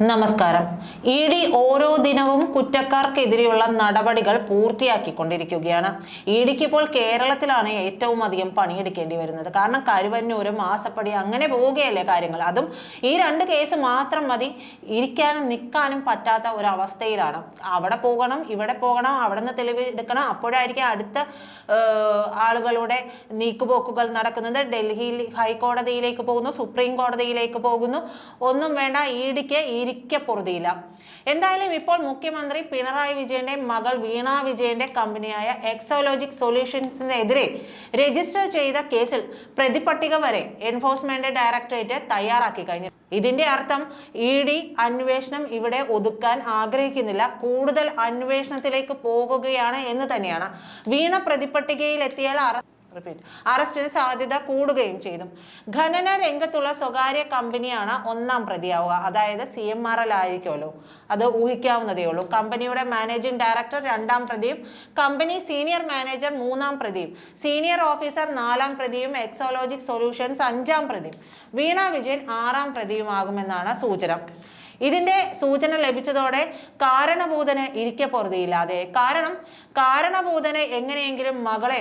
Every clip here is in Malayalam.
നമസ്കാരം. ഇ ഡി ഓരോ ദിനവും കുറ്റക്കാർക്കെതിരെയുള്ള നടപടികൾ പൂർത്തിയാക്കിക്കൊണ്ടിരിക്കുകയാണ്. ഇ ഡിക്ക് ഇപ്പോൾ കേരളത്തിലാണ് ഏറ്റവും അധികം പണിയെടുക്കേണ്ടി വരുന്നത്. കാരണം കരുവന്നൂര് മാസപ്പടി അങ്ങനെ പോവുകയല്ലേ കാര്യങ്ങൾ. അതും ഈ രണ്ട് കേസ് മാത്രം മതി. ഇരിക്കാനും നിൽക്കാനും പറ്റാത്ത ഒരു അവസ്ഥയിലാണ് അവിടെ പോകണം ഇവിടെ പോകണം അവിടെ നിന്ന് തെളിവ് എടുക്കണം. അപ്പോഴായിരിക്കും അടുത്ത ആളുകളുടെ നീക്കുപോക്കുകൾ നടക്കുന്നത്. ഡൽഹിയിൽ ഹൈക്കോടതിയിലേക്ക് പോകുന്നു സുപ്രീം കോടതിയിലേക്ക് പോകുന്നു. ഒന്നും വേണ്ട ഇ ഡിക്ക് ഇരിക്കപ്പൊറുതിയില്ല എന്തായാലും ഇപ്പോൾ മുഖ്യമന്ത്രി പിണറായി വിജയന്റെ മകൾ വീണ വിജയന്റെ കമ്പനിയായ എക്സോലോജിക് സൊല്യൂഷൻസിനെതിരെ രജിസ്റ്റർ ചെയ്ത കേസിൽ പ്രതിപട്ടിക വരെ എൻഫോഴ്സ്മെന്റ് ഡയറക്ടറേറ്റ് തയ്യാറാക്കി കഴിഞ്ഞു. ഇതിന്റെ അർത്ഥം ഇ ഡി അന്വേഷണം ഇവിടെ ഒതുക്കാൻ ആഗ്രഹിക്കുന്നില്ല. കൂടുതൽ അന്വേഷണത്തിലേക്ക് പോകുകയാണ് എന്ന് തന്നെയാണ്. വീണ അറ റിപ്പീറ്റ്. അറസ്റ്റിന് സാധ്യത കൂടുകയും ചെയ്തു. ഖനന രംഗത്തുള്ള സ്വകാര്യ കമ്പനിയാണ് ഒന്നാം പ്രതിയാവുക. അതായത് സി എം ആർ എൽ ആയിരിക്കുമല്ലോ. അത് ഊഹിക്കാവുന്നതേ ഉള്ളൂ. കമ്പനിയുടെ മാനേജിംഗ് ഡയറക്ടർ രണ്ടാം പ്രതിയും കമ്പനി സീനിയർ മാനേജർ മൂന്നാം പ്രതിയും സീനിയർ ഓഫീസർ നാലാം പ്രതിയും എക്സോളോജിക് സൊല്യൂഷൻസ് അഞ്ചാം പ്രതിയും. വീണ വിജയൻ ആറാം പ്രതിയുമാകുമെന്നാണ് സൂചന. ഇതിന്റെ സൂചന ലഭിച്ചതോടെ കാരണഭൂതന് ഇരിക്കപ്പൊറുതിയില്ലാതെ. കാരണം കാരണഭൂതന് എങ്ങനെയെങ്കിലും മകളെ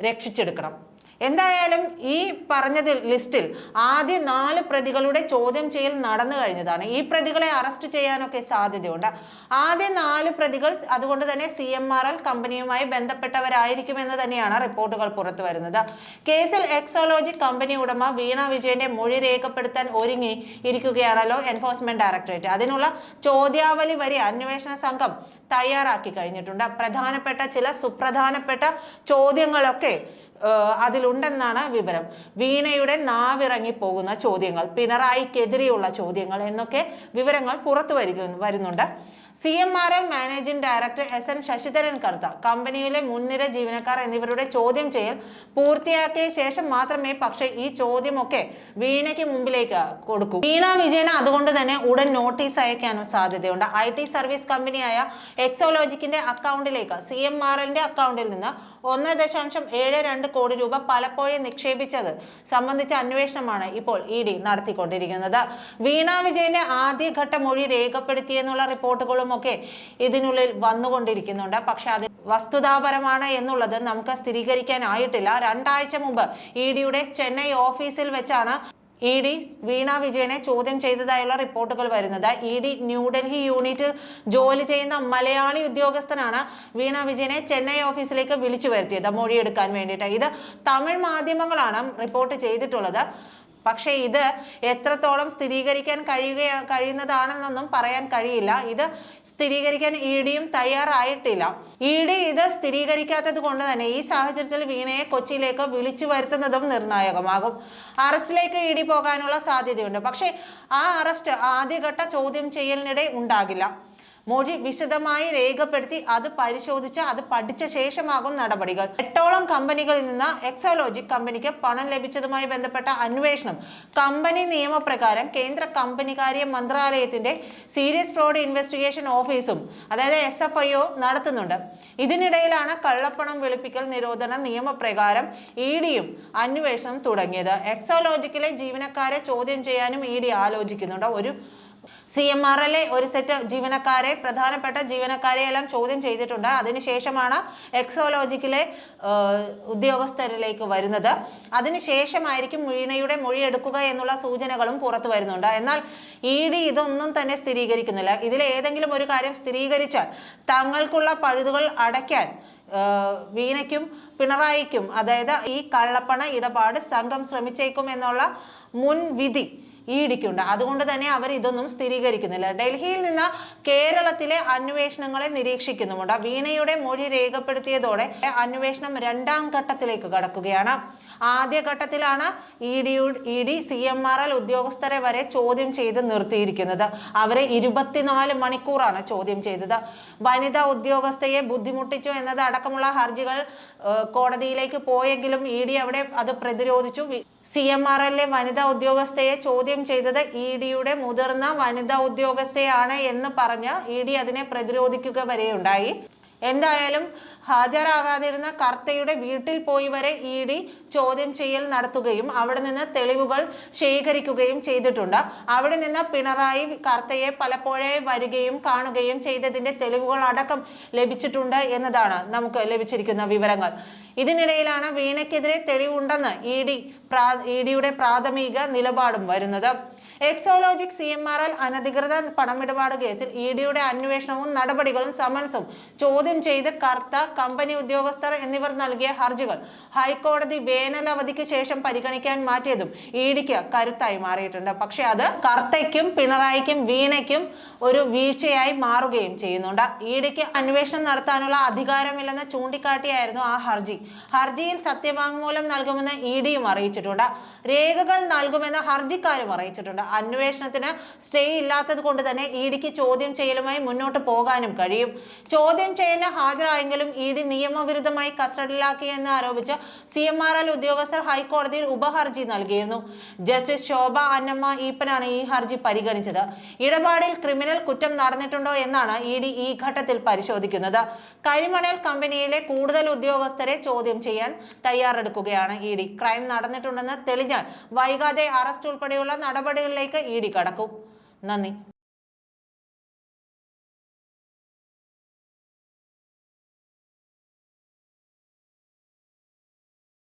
രക്ഷിച്ചെടുക്കണം. എന്തായാലും ഈ പറഞ്ഞതിൽ ലിസ്റ്റിൽ ആദ്യ നാല് പ്രതികളുടെ ചോദ്യം ചെയ്യൽ നടന്നു കഴിഞ്ഞതാണ്. ഈ പ്രതികളെ അറസ്റ്റ് ചെയ്യാനൊക്കെ സാധ്യതയുണ്ട്. ആദ്യ നാല് പ്രതികൾ അതുകൊണ്ട് തന്നെ സി എം ആർ എൽ കമ്പനിയുമായി ബന്ധപ്പെട്ടവരായിരിക്കുമെന്ന് തന്നെയാണ് റിപ്പോർട്ടുകൾ പുറത്തു വരുന്നത്. കേസിൽ എക്സോളജി കമ്പനി ഉടമ വീണ വിജയന്റെ മൊഴി രേഖപ്പെടുത്താൻ ഒരുങ്ങി ഇരിക്കുകയാണല്ലോ എൻഫോഴ്സ്മെന്റ് ഡയറക്ടറേറ്റ് അതിനുള്ള ചോദ്യാവലി വരെ അന്വേഷണ സംഘം തയ്യാറാക്കി കഴിഞ്ഞിട്ടുണ്ട്. പ്രധാനപ്പെട്ട ചില സുപ്രധാനപ്പെട്ട ചോദ്യങ്ങളൊക്കെ അതിലുണ്ടെന്നാണ് വിവരം. വീണയുടെ നാവിറങ്ങി പോകുന്ന ചോദ്യങ്ങൾ പിണറായിക്കെതിരെയുള്ള ചോദ്യങ്ങൾ എന്നൊക്കെ വിവരങ്ങൾ പുറത്തു വരിക വരുന്നുണ്ട്. C M R L managing director S N Sasidharan Kartha കമ്പനിയിലെ മുൻനിര ജീവനക്കാർ എന്നിവരുടെ ചോദ്യം ചെയ്യൽ പൂർത്തിയാക്കിയ ശേഷം മാത്രമേ പക്ഷേ ഈ ചോദ്യമൊക്കെ വീണയ്ക്ക് മുമ്പിലേക്ക് കൊടുക്കൂ. വീണ വിജയന് അതുകൊണ്ട് തന്നെ ഉടൻ നോട്ടീസ് അയക്കാനും സാധ്യതയുണ്ട്. ഐ ടി സർവീസ് കമ്പനിയായ എക്സോലോജിക്കിന്റെ അക്കൗണ്ടിലേക്ക് സി എം ആർ എല്ലിന്റെ അക്കൗണ്ടിൽ നിന്ന് ഒന്ന് ദശാംശം ഏഴ് രണ്ട് കോടി രൂപ പലപ്പോഴും നിക്ഷേപിച്ചത് സംബന്ധിച്ച അന്വേഷണമാണ് ഇപ്പോൾ ഇ ഡി നടത്തിക്കൊണ്ടിരിക്കുന്നത്. വീണ വിജയന്റെ ആദ്യഘട്ട മൊഴി രേഖപ്പെടുത്തിയെന്നുള്ള റിപ്പോർട്ടുകളും ഒക്കെ ഇതിനുള്ളിൽ വന്നുകൊണ്ടിരിക്കുന്നുണ്ട്. പക്ഷെ അത് വസ്തുതാപരമാണ് എന്നുള്ളത് നമുക്ക് സ്ഥിരീകരിക്കാനായിട്ടില്ല. രണ്ടാഴ്ച മുമ്പ് ഇ ഡിയുടെ ചെന്നൈ ഓഫീസിൽ വെച്ചാണ് ഇ ഡി വീണ വിജയനെ ചോദ്യം ചെയ്തതായുള്ള റിപ്പോർട്ടുകൾ വരുന്നത്. ഇ ഡി ന്യൂഡൽഹി യൂണിറ്റിൽ ജോലി ചെയ്യുന്ന മലയാളി ഉദ്യോഗസ്ഥനാണ് വീണ വിജയനെ ചെന്നൈ ഓഫീസിലേക്ക് വിളിച്ചു വരുത്തിയത്. മൊഴിയെടുക്കാൻ വേണ്ടിയിട്ട്. ഇത് തമിഴ് മാധ്യമങ്ങളാണ് റിപ്പോർട്ട് ചെയ്തിട്ടുള്ളത്. പക്ഷേ ഇത് എത്രത്തോളം സ്ഥിരീകരിക്കാൻ കഴിയുക കഴിയുന്നതാണെന്നൊന്നും പറയാൻ കഴിയില്ല. ഇത് സ്ഥിരീകരിക്കാൻ ഇ ഡിയും തയ്യാറായിട്ടില്ല. ഇ ഡി ഇത് സ്ഥിരീകരിക്കാത്തത് കൊണ്ട് തന്നെ ഈ സാഹചര്യത്തിൽ വീണയെ കൊച്ചിയിലേക്ക് വിളിച്ചു വരുത്തുന്നതും നിർണായകമാകും. അറസ്റ്റിലേക്ക് ഇ ഡി പോകാനുള്ള സാധ്യതയുണ്ട്. പക്ഷേ ആ അറസ്റ്റ് ആദ്യഘട്ട ചോദ്യം ചെയ്യലിനിടെ ഉണ്ടാകില്ല. മൊഴി വിശദമായി രേഖപ്പെടുത്തി അത് പരിശോധിച്ച് അത് പഠിച്ച ശേഷമാകും നടപടികൾ. എട്ടോളം കമ്പനികളിൽ നിന്ന് എക്സോലോജിക് കമ്പനിക്ക് പണം ലഭിച്ചതുമായി ബന്ധപ്പെട്ട അന്വേഷണം. കമ്പനി നിയമപ്രകാരം കേന്ദ്ര കമ്പനികാര്യ മന്ത്രാലയത്തിന്റെ സീരിയസ് ഫ്രോഡ് ഇൻവെസ്റ്റിഗേഷൻ ഓഫീസും അതായത് എസ് എഫ് ഐ ഒ നടത്തുന്നുണ്ട്. ഇതിനിടയിലാണ് കള്ളപ്പണം വെളുപ്പിക്കൽ നിരോധന നിയമപ്രകാരം ഇ ഡിയും അന്വേഷണം തുടങ്ങിയത്. എക്സോലോജിക്കിലെ ജീവനക്കാരെ ചോദ്യം ചെയ്യാനും ഇ ഡി ആലോചിക്കുന്നുണ്ട്. ഒരു സി എം ആർ എല്ലെ ഒരു സെറ്റ് ജീവനക്കാരെ പ്രധാനപ്പെട്ട ജീവനക്കാരെ എല്ലാം ചോദ്യം ചെയ്തിട്ടുണ്ട്. അതിനുശേഷമാണ് എക്സോലോജിക്കിലെ ഉദ്യോഗസ്ഥരിലേക്ക് വരുന്നത്. അതിനുശേഷമായിരിക്കും വീണയുടെ മൊഴി എടുക്കുക എന്നുള്ള സൂചനകളും പുറത്തു വരുന്നുണ്ട്. എന്നാൽ ഇ ഡി ഇതൊന്നും തന്നെ സ്ഥിരീകരിക്കുന്നില്ല. ഇതിൽ ഏതെങ്കിലും ഒരു കാര്യം സ്ഥിരീകരിച്ചാൽ തങ്ങൾക്കുള്ള പഴുതുകൾ അടയ്ക്കാൻ വീണയ്ക്കും പിണറായിക്കും അതായത് ഈ കള്ളപ്പണ ഇടപാട് സംഘം ശ്രമിച്ചേക്കും എന്നുള്ള മുൻവിധി ഈടിക്കുണ്ട്. അതുകൊണ്ട് തന്നെ അവർ ഇതൊന്നും സ്ഥിരീകരിക്കുന്നില്ല. ഡൽഹിയിൽ നിന്ന് കേരളത്തിലെ അന്വേഷണങ്ങളെ നിരീക്ഷിക്കുന്നുമുണ്ട്. വീണയുടെ മൊഴി രേഖപ്പെടുത്തിയതോടെ അന്വേഷണം രണ്ടാം ഘട്ടത്തിലേക്ക് കടക്കുകയാണ്. ആദ്യ ഘട്ടത്തിലാണ് E D E D C M R L ഉദ്യോഗസ്ഥരെ വരെ ചോദ്യം ചെയ്ത് നിർത്തിയിരിക്കുന്നത്. അവരെ ഇരുപത്തിനാല് മണിക്കൂറാണ് ചോദ്യം ചെയ്തത്. വനിതാ ഉദ്യോഗസ്ഥയെ ബുദ്ധിമുട്ടിച്ചു എന്നത് അടക്കമുള്ള ഹർജികൾ കോടതിയിലേക്ക് പോയെങ്കിലും ഇ ഡി അവിടെ അത് പ്രതിരോധിച്ചു. സി എം ആർ എൽ എ വനിതാ ഉദ്യോഗസ്ഥയെ ചോദ്യം ചെയ്തത് ഇ ഡിയുടെ മുതിർന്ന വനിതാ ഉദ്യോഗസ്ഥയാണ് എന്ന് പറഞ്ഞ് ഇ ഡി അതിനെ പ്രതിരോധിക്കുക വരെയുണ്ടായി. എന്തായാലും ഹാജരാകാതിരുന്ന കർത്തയുടെ വീട്ടിൽ പോയി വരെ ഇ ഡി ചോദ്യം ചെയ്യൽ നടത്തുകയും അവിടെ നിന്ന് തെളിവുകൾ ശേഖരിക്കുകയും ചെയ്തിട്ടുണ്ട്. അവിടെ നിന്ന് പിണറായി കർത്തയെ പലപ്പോഴേ വരികയും കാണുകയും ചെയ്തതിന്റെ തെളിവുകൾ അടക്കം ലഭിച്ചിട്ടുണ്ട് എന്നതാണ് നമുക്ക് ലഭിച്ചിരിക്കുന്ന വിവരങ്ങൾ. ഇതിനിടയിലാണ് വീണയ്ക്കെതിരെ തെളിവുണ്ടെന്ന് ഇ ഡി ഇ ഡിയുടെ പ്രാഥമിക നിലപാടും വരുന്നത്. Exalogic C M R L അനധികൃത പണമിടപാട് കേസിൽ ഇ ഡിയുടെ അന്വേഷണവും നടപടികളും സമൻസും. ചോദ്യം ചെയ്ത് കർത്ത കമ്പനി ഉദ്യോഗസ്ഥർ എന്നിവർ നൽകിയ ഹർജികൾ ഹൈക്കോടതി വേനൽ അവധിക്ക് ശേഷം പരിഗണിക്കാൻ മാറ്റിയതും ഇ ഡിക്ക് കരുത്തായി മാറിയിട്ടുണ്ട്. പക്ഷെ അത് കർത്തയ്ക്കും പിണറായിക്കും വീണയ്ക്കും ഒരു വീഴ്ചയായി മാറുകയും ചെയ്യുന്നുണ്ട്. ഇ ഡിക്ക് അന്വേഷണം നടത്താനുള്ള അധികാരമില്ലെന്ന് ചൂണ്ടിക്കാട്ടിയായിരുന്നു ആ ഹർജി. ഹർജിയിൽ സത്യവാങ്മൂലം നൽകുമെന്ന് ഇ ഡിയും അറിയിച്ചിട്ടുണ്ട്. രേഖകൾ നൽകുമെന്ന് ഹർജിക്കാരും അറിയിച്ചിട്ടുണ്ട്. അന്വേഷണത്തിന് സ്റ്റേ ഇല്ലാത്തത് കൊണ്ട് തന്നെ ഇ ഡിക്ക് ചോദ്യം ചെയ്യലുമായി മുന്നോട്ട് പോകാനും കഴിയും. ചോദ്യം ചെയ്യലിന് ഹാജരായെങ്കിലും ഇ ഡി നിയമവിരുദ്ധമായി കസ്റ്റഡിയിലാക്കിയെന്ന് ആരോപിച്ച് സി എം ആർ എൽ ഉദ്യോഗസ്ഥർ ഹൈക്കോടതിയിൽ ഉപഹർജി നൽകിയിരുന്നു. ജസ്റ്റിസ് ശോഭ അന്നമ്മ ഈപ്പനാണ് ഈ ഹർജി പരിഗണിച്ചത്. ഇടപാടിൽ ക്രിമിനൽ കുറ്റം നടന്നിട്ടുണ്ടോ എന്നാണ് ഇ ഡി ഈ ഘട്ടത്തിൽ പരിശോധിക്കുന്നത്. കരിമണൽ കമ്പനിയിലെ കൂടുതൽ ഉദ്യോഗസ്ഥരെ ചോദ്യം ചെയ്യാൻ തയ്യാറെടുക്കുകയാണ് ഇ ഡി. ക്രൈം നടന്നിട്ടുണ്ടെന്ന് തെളിഞ്ഞാൽ വൈകാതെ അറസ്റ്റ് ഉൾപ്പെടെയുള്ള നടപടികളിലേക്ക് ഇ ഡി കടക്കും നന്ദി.